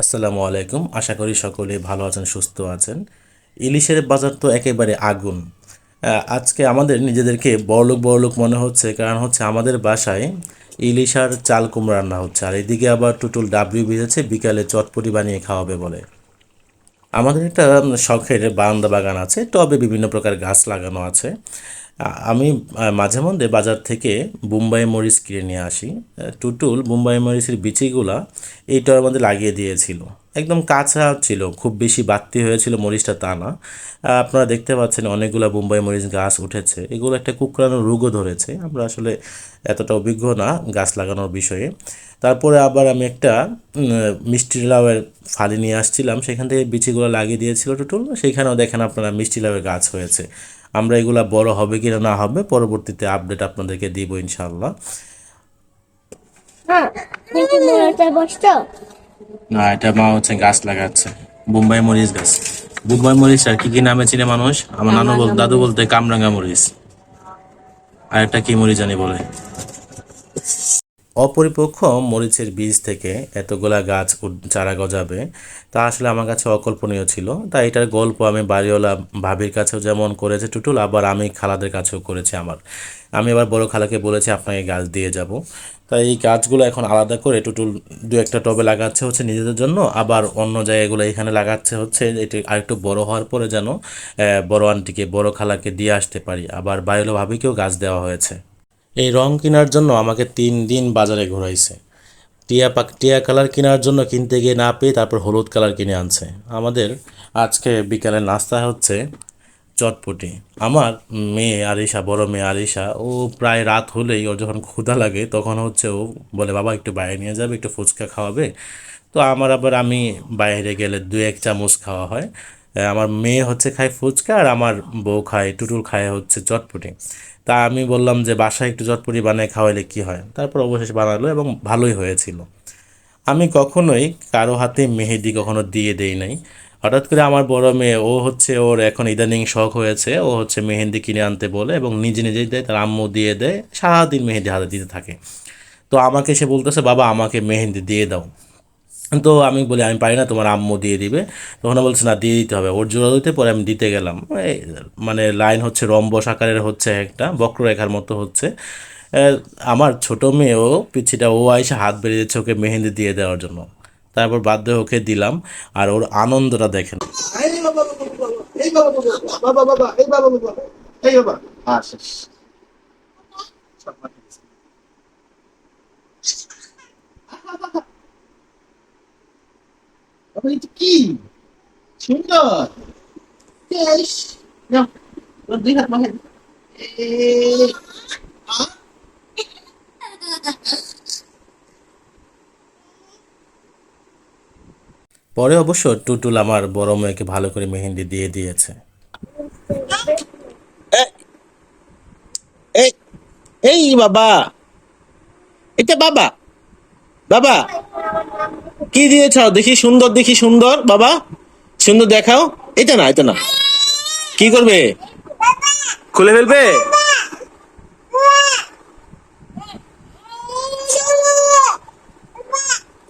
আসসালামু আলাইকুম। আশা করি সকলে ভালো আছেন, সুস্থ আছেন। ইলিশের বাজার তো একেবারে আগুন। আজকে আমাদের নিজেদেরকে বড়লোক বড়লোক মনে হচ্ছে, কারণ হচ্ছে আমাদের বাসায় ইলিশ আর চাল কুমড়া রান্না হচ্ছে। আর এদিকে আবার টুটুল ডাবলিউ ভিজেছে, বিকালে চটপটি বানিয়ে খাওয়াবে বলে। আমাদের একটা শখের বারান্দা বাগান আছে টবে বিভিন্ন প্রকার গাছ লাগানো আছে। আমি মাঝে মধ্যে বাজার থেকে বোম্বাই মরিচ কিনে নিয়ে আসি। টুটুল বোম্বাই মরিচের বিচিগুলা এই টবের মধ্যে লাগিয়ে দিয়েছিল। একদম কাঁচা ছিল, খুব বেশি বাড়তি হয়েছিল মরিচটা তা না। আপনারা দেখতে পাচ্ছেন অনেকগুলো বোম্বাই মরিচ গাছ উঠেছে। এগুলো একটা কুকরানো রোগও ধরেছে। আমরা আসলে এতটা অভিজ্ঞ না গাছ লাগানোর বিষয়ে। তারপরে আবার আমি একটা মিষ্টি লাউয়ের ফালি নিয়ে আসছিলাম। সেখান থেকে বিচিগুলো লাগিয়ে দিয়েছিল টুটুল। সেইখানেও দেখেন আপনারা মিষ্টি লাউয়ের গাছ হয়েছে। আমরা এগুলা বড় হবে কি না হবে পরবর্তীতে আপডেট আপনাদেরকে দিব ইনশাল্লাহ হ্যাঁ না এটা মা হচ্ছে গাছ লাগাচ্ছে বোম্বাই মরিচ গাছ। বোম্বাই মরিচ আর কি কি নামে চিনে মানুষ? আমার নানু বল দাদু বলতে কামরাঙ্গা মরিচ। আর একটা কি মরিচ জানি বলে। অপরিপক্ষ মরিচের বীজ থেকে এতগুলা গাছ চারা গজাবে, তা আসলে আমার কাছে অকল্পনীয় ছিল। তাই এটার গল্প আমি বাড়িওয়ালা ভাবির কাছেও যেমন করেছে টুটুল, আবার আমি খালাদের কাছেও করেছি আমার। আমি আবার বড় খালাকে বলেছি, আপনাকে গাছ দিয়ে যাব। তাই এই গাছগুলো এখন আলাদা করে টুটুল দু একটা টবে লাগাচ্ছে হচ্ছে নিজেদের জন্য, আবার অন্য জায়গাগুলো এখানে লাগাচ্ছে হচ্ছে এটি আরেকটু বড় হওয়ার পরে যেন বড় আন্টিকে, বড় খালাকে দিয়ে আসতে পারি। আবার বাড়িওয়ালা ভাবিকেও গাছ দেওয়া হয়েছে। এই রং কেনার জন্য আমাকে তিন দিন বাজারে ঘোরাইছে। টিয়া পাক, টিয়া কালার কেনার জন্য কিনতে গিয়ে না পেয়ে তারপর হলুদ কালার কিনে আনছে। আমাদের আজকে বিকালে নাস্তা হচ্ছে চটপটি। আমার মেয়ে আরিশা, বড় মেয়ে আরিশা, ও প্রায় রাত হলেই ওর যখন ক্ষুধা লাগে তখন হচ্ছে ও বলে, বাবা, একটু বাইরে নিয়ে যাবে, একটু ফুচকা খাওয়াবে। তো আমার আবার আমি বাইরে গেলে দু এক চামচ খাওয়া হয়। আমার মেয়ে হচ্ছে খায় ফুচকা আর আমার বউ খায়, টুটুল খায় হচ্ছে চটপটি। তা আমি বললাম যে বাসায় একটু চটপটি বানিয়ে খাওয়াইলে কি হয়? তারপর অবশেষে বানালো এবং ভালোই হয়েছিল। আমি কখনোই কারও হাতে মেহেদি কখনো দিয়ে দেই নাই। হঠাৎ করে আমার বড় মেয়ে, ও হচ্ছে ওর এখন ইদানিং শখ হয়েছে, ও হচ্ছে মেহেন্দি কিনে আনতে বলে এবং নিজে নিজেই দেয়, তার আম্মু দিয়ে দেয়, সারাদিন মেহেদি হাতে দিতে থাকে। তো আমাকে সে বলতেছে, বাবা, আমাকে মেহেন্দি দিয়ে দাও। তো আমি বলি আমি পারি না তোমার আম্মু দিয়ে দিবে তখন বলছে না দিয়ে দিতে হবে ওর জোড়া দিতে পরে আমি দিতে গেলাম মানে লাইন হচ্ছে রম্বস আকারের হচ্ছে একটা বক্ররেখার মতো হচ্ছে আমার ছোট মেয়েও পিছিটা ও আইসে হাত বেরিয়ে দিচ্ছে ওকে মেহেন্দি দিয়ে দেওয়ার জন্য তারপর বাধ্য হয়ে ওকে দিলাম আর ওর আনন্দটা দেখেন বাবা বাবা বাবা বাবা বাবা বাবা বাবা কি? সুন্দর। বেশ। নাও দুই হাত পরে অবশ্য টুটুল আমার বড় মেয়েকে ভালো করে মেহেন্দি দিয়ে দিয়েছে। এই এই বাবা। এটা বাবা। বাবা। কি দিয়েছ? দেখি সুন্দর দেখি সুন্দর, বাবা। সুন্দর দেখাও। এটা না এটা না। কি করবে? খুলে ফেলবে?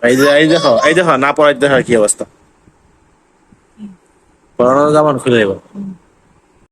এই যে, এই দেখো এই দেখো, না পড়াই দেখো কি অবস্থা? পড়ানোর জামান খুলে দেবো।